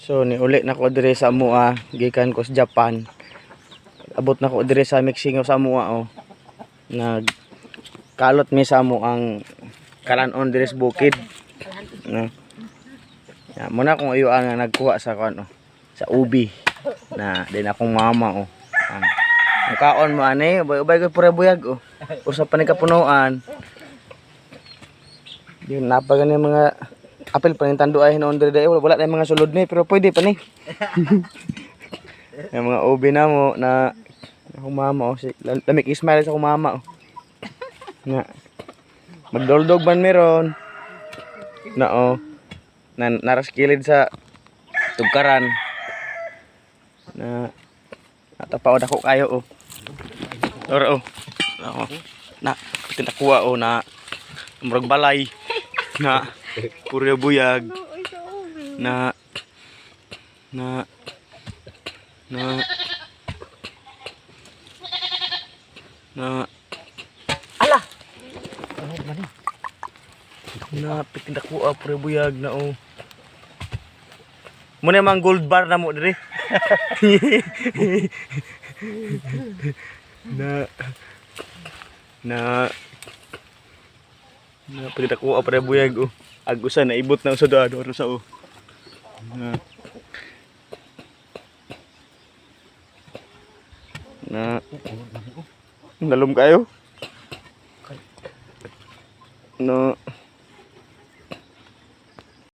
So ni uli na ko dire sa Mua, gikan ko sa Japan. Abot na ko dire sa Mexico sa Mua oh. Nag kalot mi sa mo ang kalanon dire sa bukid. No. Ya, muna kong uyuan nga nagkuha sa kan oh, sa ubi na din akong mama oh. Ang, ang kaon mo ani, ubay-ubay ko pura buyag oh. Usa pa ni kapunuan. Yun napagani mga apel pa ning tando ay hinuon diri wala wala tayong mga sulod ni pero pwede pa ni. yung mga ubi na mo na akong mama oh, si lam- lamig ismail sa akong mama oh. Nga. Magdoldog man meron. Na oh. Na naraskilid sa tugkaran. Na natapaod ako kayo oh. Or oh. Na, na tinakuha oh na murag balay na puro buyag na na na na ala na pitindak ko ah, puro buyag na oh Muna mang gold bar na mo dire. na na na pwede ko apa na buyag oh. Agusan na ibot na usod ano sa oh. Na na nalum kayo. No.